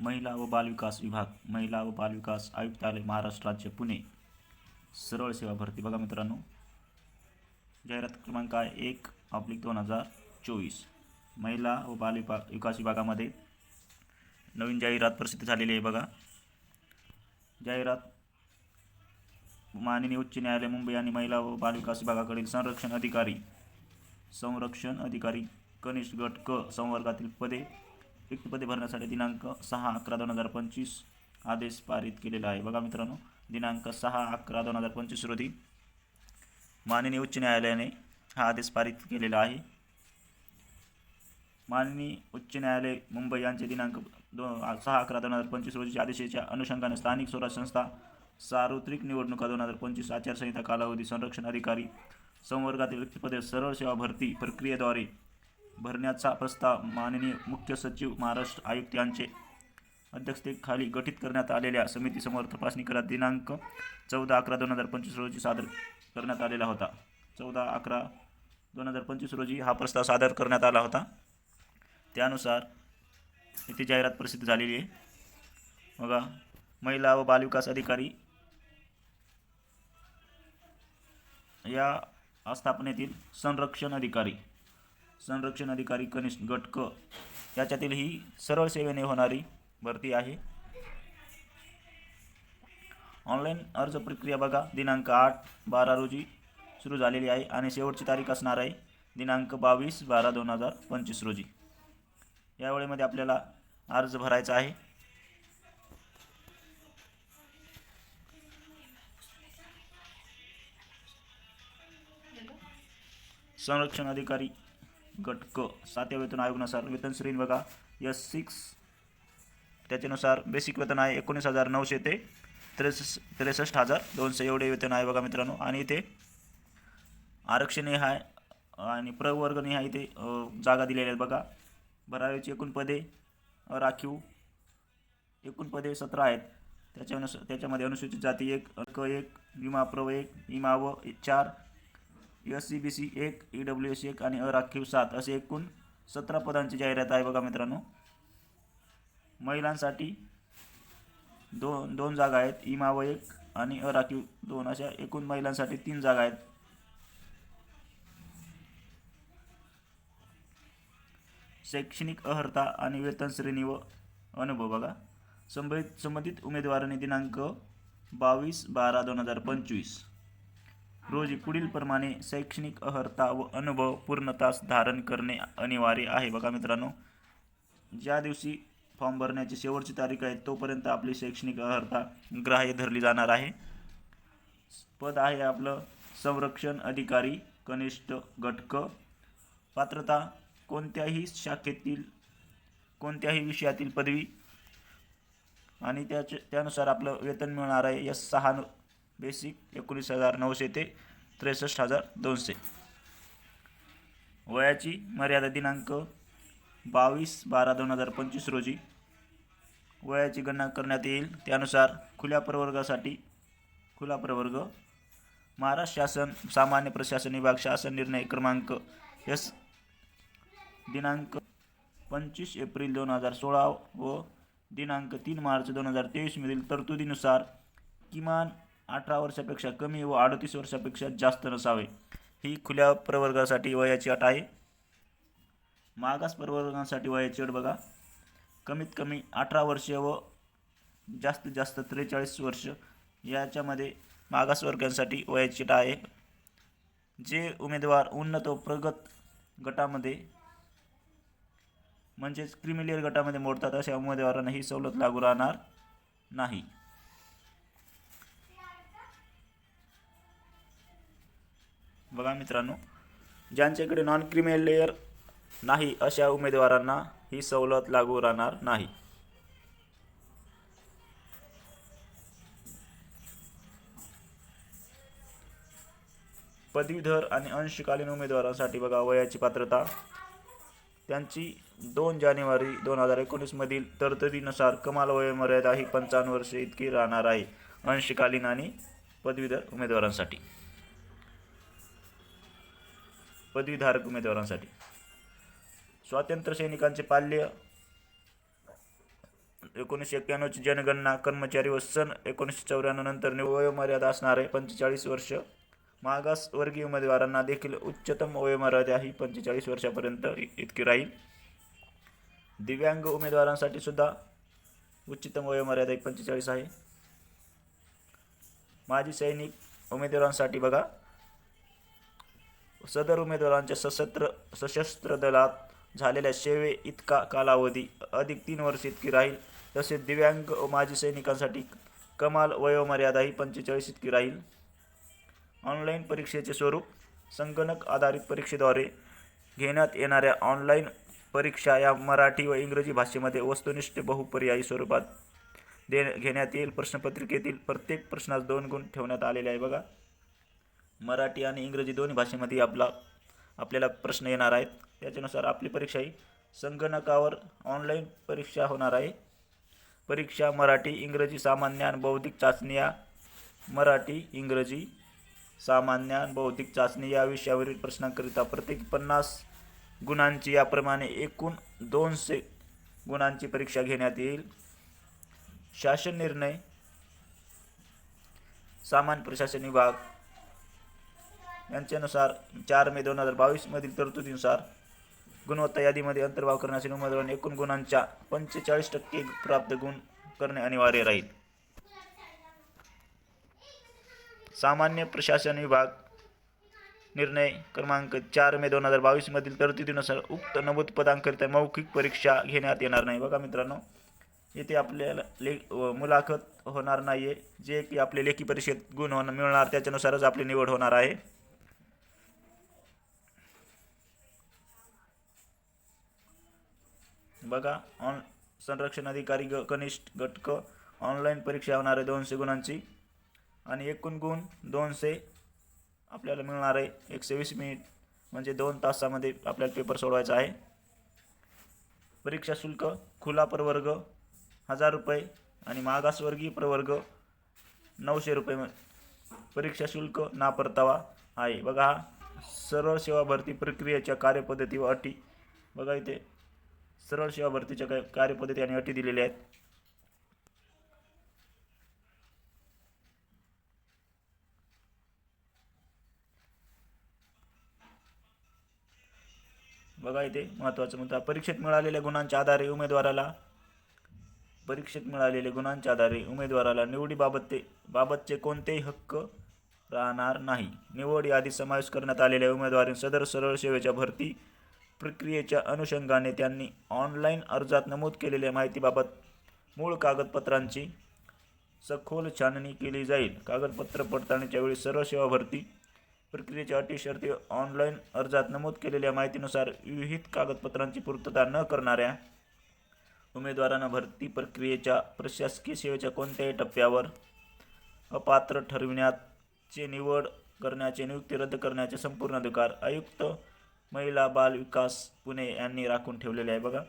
महिला व बालविकास विभाग महिला व बालविकास आयुक्तालय महाराष्ट्र राज्य पुणे. सरळ सेवा भरती. बघा मित्रांनो. जाहिरात क्रमांक आहे एक ऑब्लिक दोन हजार चोवीस. महिला व बालविका विकास विभागामध्ये नवीन जाहिरात प्रसिद्ध झालेली आहे बघा. जाहिरात माननीय उच्च न्यायालय मुंबई आणि महिला व बालविकास विभागाकडील संरक्षण अधिकारी संरक्षण अधिकारी कनिष्ठ गट क संवर्गातील पदे रिक्तपदे भरण्यासाठी दिनांक सहा अकरा दोन हजार पंचवीस आदेश पारित केलेला आहे. बघा मित्रांनो दिनांक सहा अकरा दोन हजार पंचवीस रोजी माननीय उच्च न्यायालयाने हा आदेश पारित केलेला आहे. माननीय उच्च न्यायालय मुंबई यांचे दिनांक दो सहा अकरा दोन हजार पंचवीस रोजीच्या आदेशाच्या अनुषंगाने स्थानिक स्वराज्य संस्था सार्वत्रिक निवडणुका दोन हजार पंचवीस आचारसंहिता कालावधी संरक्षण अधिकारी संवर्गातील व्यक्तिपदे सरळ सेवा भरती प्रक्रियेद्वारे भरण्याचा प्रस्ताव माननीय मुख्य सचिव महाराष्ट्र आयुक्त यांचे अध्यक्षतेखाली गठीत करण्यात आलेल्या समितीसमोर तपासणी करत दिनांक चौदा अकरा दोन हजार पंचवीस रोजी सादर करण्यात आलेला होता. चौदा अकरा दोन हजार पंचवीस रोजी हा प्रस्ताव सादर करण्यात आला होता. त्यानुसार इथे जाहिरात प्रसिद्ध झालेली आहे. बघा महिला व बालविकास अधिकारी या आस्थापनेतील संरक्षण अधिकारी संरक्षण अधिकारी कनिष्ठ गट क याच्यातील ही सरळ सेवेने होणारी भरती आहे. ऑनलाईन अर्ज प्रक्रिया बघा. दिनांक आठ बारा रोजी सुरू झालेली आहे आणि शेवटची तारीख असणार आहे दिनांक बावीस बारा दोन हजार पंचवीस रोजी. या वेळेमध्ये आपल्याला अर्ज भरायचा आहे. संरक्षण अधिकारी गट क सातव्या वेतन आयोगानुसार वेतन श्रेणी बघा. यस सिक्स त्याच्यानुसार बेसिक वेतन आहे एकोणीस हजार नऊशे ते त्रेसष्ट त्रेसष्ट हजार दोनशे एवढे वेतन आहे बघा मित्रांनो. आणि इथे आरक्षणीय आहे आणि प्रवर्गणी आहे इथे जागा दिलेल्या आहेत बघा. भरावेची एकूण पदे राखीव एकूण पदे सतरा आहेत. त्याच्यानुसार त्याच्यामध्ये अनुसूचित जाती एक क एक विमा प्रव एक विमा व चार एस सी बी सी एक ई डब्ल्यू एस एक आणि अराखीव सात असे एकूण सतरा पदांची जाहिरात आहे बघा मित्रांनो. महिलांसाठी दोन दोन जागा आहेत इमा व एक आणि अराखीव दोन अशा एकूण महिलांसाठी तीन जागा आहेत. शैक्षणिक अर्हता आणि वेतन श्रेणी व अनुभव बघा. संबंधित संबंधित उमेदवारांनी दिनांक बावीस बारा दोन हजार पंचवीस. रोजी पुढीलप्रमाणे शैक्षणिक अर्हता व अनुभव पूर्णतास धारण करणे अनिवार्य आहे. बघा मित्रांनो ज्या दिवशी फॉर्म भरण्याची शेवटची तारीख आहे तोपर्यंत आपली शैक्षणिक अर्हता ग्राह्य धरली जाणार आहे. पद आहे आपलं संरक्षण अधिकारी कनिष्ठ घटक. पात्रता कोणत्याही शाखेतील कोणत्याही विषयातील पदवी आणि त्याचे त्यानुसार आपलं वेतन मिळणार आहे. या सहा बेसिक एकोणीस हजार नऊशे ते त्रेसष्ट हजार दोनशे. वयाची मर्यादा दिनांक बावीस बारा दोन हजार पंचवीस रोजी. वयाची गणना करण्यात येईल त्यानुसार खुल्या प्रवर्गासाठी खुला प्रवर्ग महाराष्ट्र शासन सामान्य प्रशासन विभाग शासन निर्णय क्रमांक एस दिनांक पंचवीस एप्रिल दोन हजार सोळा व दिनांक तीन मार्च दोन हजार तेवीसमधील तरतुदीनुसार किमान अठरा वर्षापेक्षा कमी व अडतीस वर्षापेक्षा जास्त नसावे. ही खुल्या प्रवर्गासाठी वयाची अट आहे. मागास प्रवर्गासाठी वयाची अट बघा. कमीत कमी अठरा वर्षे व जास्तीत जास्त त्रेचाळीस वर्ष याच्यामध्ये मागासवर्गांसाठी वयाची अट आहे. जे उमेदवार उन्नत व प्रगत गटामध्ये म्हणजेच क्रिमिलियर गटामध्ये मोडतात अशा उमेदवारांना ही सवलत लागू राहणार नाही. बघा मित्रांनो ज्यांच्याकडे नॉन क्रिमिनल लेयर नाही अशा उमेदवारांना ही सवलत लागू राहणार नाही. पदवीधर आणि अंशकालीन उमेदवारांसाठी बघा वयाची पात्रता. त्यांची दोन जानेवारी दोन हजार एकोणीसमधील तरतुदीनुसार कमाल वयोमर्यादा ही पंचावन्न वर्षे इतकी राहणार आहे अंशकालीन आणि पदवीधर उमेदवारांसाठी. पदवीधारक उमेदवारांसाठी. स्वातंत्र्य सैनिकांचे पाल्य एकोणीसशे एक्क्याण्णवची जनगणना कर्मचारी व सन एकोणीसशे चौऱ्याण्णव नंतर वयोमर्यादा असणारे पंचेचाळीस वर्ष. मागासवर्गीय उमेदवारांना देखील उच्चतम वयोमर्यादा ही पंचेचाळीस वर्षापर्यंत इतकी राहील. दिव्यांग उमेदवारांसाठी सुद्धा उच्चतम वयोमर्यादा ही पंचेचाळीस आहे. माजी सैनिक उमेदवारांसाठी बघा. सदर उमेदवारांच्या सशस्त्र सशस्त्र दलात झालेल्या सेवे इतका कालावधी अधिक तीन वर्ष इतकी राहील तसेच दिव्यांग व माजी सैनिकांसाठी कमाल वयोमर्यादा ही पंचेचाळीस इतकी राहील. ऑनलाईन परीक्षेचे स्वरूप संगणक आधारित परीक्षेद्वारे घेण्यात येणाऱ्या ऑनलाईन परीक्षा या मराठी व इंग्रजी भाषेमध्ये वस्तुनिष्ठ बहुपर्यायी स्वरूपात दे घेण्यात येईल. प्रश्नपत्रिकेतील प्रत्येक प्रश्नास दोन गुण ठेवण्यात आलेले आहे बघा. मराठी आणि इंग्रजी दोन्ही भाषेमध्ये आपला आपल्याला प्रश्न येणार आहेत. त्याच्यानुसार आपली परीक्षा ही संगणकावर ऑनलाईन परीक्षा होणार आहे. परीक्षा मराठी इंग्रजी सामान्य आणि बौद्धिक चाचणी या मराठी इंग्रजी सामान्य आणि बौद्धिक चाचणी या विषयावरील प्रश्नांकरिता प्रत्येक पन्नास गुणांची याप्रमाणे एकूण दोनशे गुणांची परीक्षा घेण्यात येईल. शासन निर्णय सामान्य प्रशासन विभाग यांच्यानुसार चार मे दोन हजार बावीसमधील तरतुदीनुसार गुणवत्ता यादीमध्ये अंतर्भाव करण्यासाठी उमेदवारांनी एकूण गुणांच्या पंचेचाळीस टक्के प्राप्त गुण करणे अनिवार्य राहील. सामान्य प्रशासन विभाग निर्णय क्रमांक चार मे दोन हजार बावीसमधील तरतुदीनुसार उक्त नमूद पदांकरिता मौखिक परीक्षा घेण्यात येणार नाही. बघा मित्रांनो येथे आपल्याला ले व मुलाखत होणार नाही आहे जे की आपले लेखी परीक्षेत गुण होणं मिळणार त्याच्यानुसारच आपली निवड होणार आहे. बघा ऑन संरक्षण अधिकारी ग कनिष्ठ घटक ऑनलाईन परीक्षा होणार आहे दोनशे गुणांची. आणि एकूण गुण दोनशे आपल्याला मिळणार आहे एकशे वीस मिनिट म्हणजे दोन तासामध्ये आपल्याला पेपर सोडवायचा आहे. परीक्षा शुल्क खुला प्रवर्ग हजार रुपये आणि मागासवर्गीय प्रवर्ग नऊशे रुपये परीक्षा शुल्क ना परतावा आहे. बघा हा सरळ सेवा भरती प्रक्रियेच्या कार्यपद्धती व अटी. बघा इथे सरळ सेवा भरतीच्या काय कार्यपद्धती आणि अटी दिलेल्या आहेत. बघा इथे महत्त्वाचा मुद्दा परीक्षेत मिळालेल्या गुणांच्या आधारे उमेदवाराला परीक्षेत मिळालेल्या गुणांच्या आधारे उमेदवाराला निवडीबाबत ते बाबतचे कोणतेही हक्क राहणार नाही. निवड यादी समावेश करण्यात आलेल्या उमेदवारी सदर सरळ सेवेच्या भरती प्रक्रियेच्या अनुषंगाने त्यांनी ऑनलाईन अर्जात नमूद केलेल्या माहितीबाबत मूळ कागदपत्रांची सखोल छाननी केली जाईल. कागदपत्र पडताळणीच्या वेळी सर्व सेवा भरती प्रक्रियेच्या अटी शर्ती ऑनलाईन अर्जात नमूद केलेल्या माहितीनुसार विहित कागदपत्रांची पूर्तता न करणाऱ्या उमेदवारांना भरती प्रक्रियेच्या प्रशासकीय सेवेच्या कोणत्याही टप्प्यावर अपात्र ठरविण्याचे निवड करण्याचे नियुक्ती रद्द करण्याचे संपूर्ण अधिकार आयुक्त महिला बाल विकास पुणे यांनी राखून ठेवलेले आहे. बघा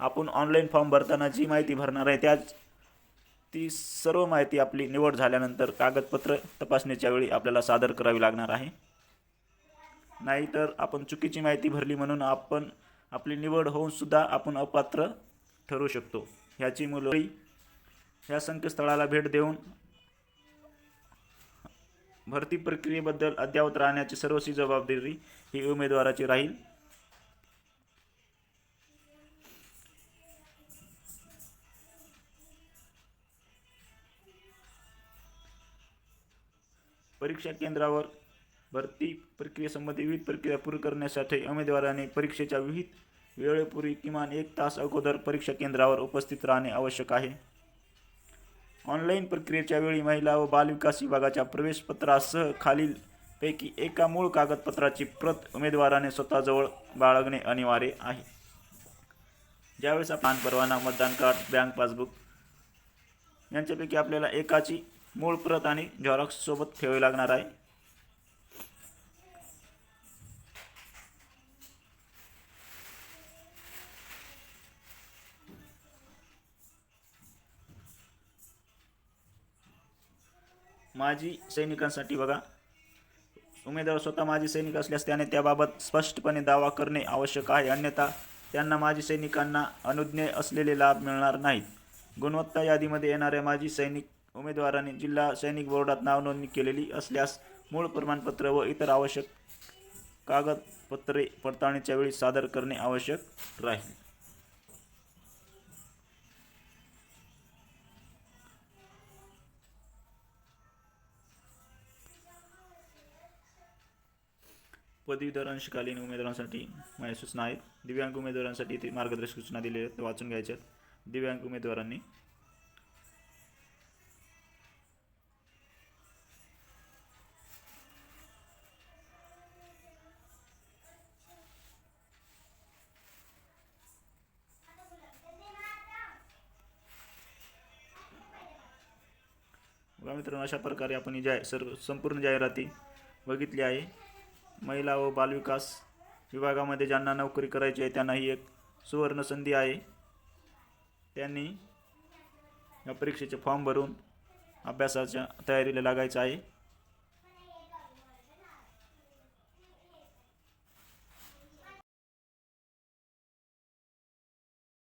आपण ऑनलाईन फॉर्म भरताना जी माहिती भरणार आहे त्याच ती सर्व माहिती आपली निवड झाल्यानंतर कागदपत्र तपासणीच्या वेळी आपल्याला सादर करावी लागणार आहे. नाहीतर आपण चुकीची माहिती भरली म्हणून आपण आपली निवड होऊन सुद्धा आपण अपात्र ठरू शकतो. ह्याची मुलं ह्या संकेतस्थळाला भेट देऊन भरती प्रक्रियेबद्दल अद्ययावत राहण्याची सर्वस्वी जबाबदारी ही उमेदवाराची राहील. परीक्षा केंद्रावर भरती प्रक्रियेसंबंधी विविध प्रक्रिया पूर्ण करण्यासाठी उमेदवाराने परीक्षेच्या विविध वेळेपूर्वी किमान एक तास अगोदर परीक्षा केंद्रावर उपस्थित राहणे आवश्यक आहे. ऑनलाईन प्रक्रियेच्या वेळी महिला व बालविकास विभागाच्या प्रवेशपत्रासह खालील पैकी एका मूळ कागदपत्राची प्रत उमेदवाराने स्वतःजवळ बाळगणे अनिवार्य आहे. ज्यावेळेस आपण परवाना मतदान कार्ड बँक पासबुक यांच्यापैकी आपल्याला एकाची मूळ प्रत आणि झेरॉक्ससोबत ठेवावी लागणार आहे. माजी सैनिकांसाठी बघा. उमेदवार स्वतः माजी सैनिक असल्यास त्याने त्याबाबत स्पष्टपणे दावा करणे आवश्यक आहे. अन्यथा त्यांना माजी सैनिकांना अनुज्ञेय असलेले लाभ मिळणार नाहीत. गुणवत्ता यादीमध्ये येणाऱ्या माजी सैनिक उमेदवारांनी जिल्हा सैनिक बोर्डात नावनोंदणी केलेली असल्यास मूळ प्रमाणपत्र व इतर आवश्यक कागदपत्रे पडताळणीच्या वेळी सादर करणे आवश्यक राहील. पदवीधर अंशकालीन उमेदवारांसाठी माझ्या सूचना आहेत. दिव्यांग उमेदवारांसाठी ते मार्गदर्शक सूचना दिलेल्या आहेत. वाचून घ्यायच्या दिव्यांग उमेदवारांनी. बघा मित्रांनो अशा प्रकारे आपण ही जाय सर्व संपूर्ण जाहिराती बघितली आहे. महिला व बालविकास विभागामध्ये ज्यांना नोकरी करायची आहे त्यांना ही एक सुवर्ण संधी आहे. त्यांनी या परीक्षेचे फॉर्म भरून अभ्यासाच्या तयारीला लागायचं आहे.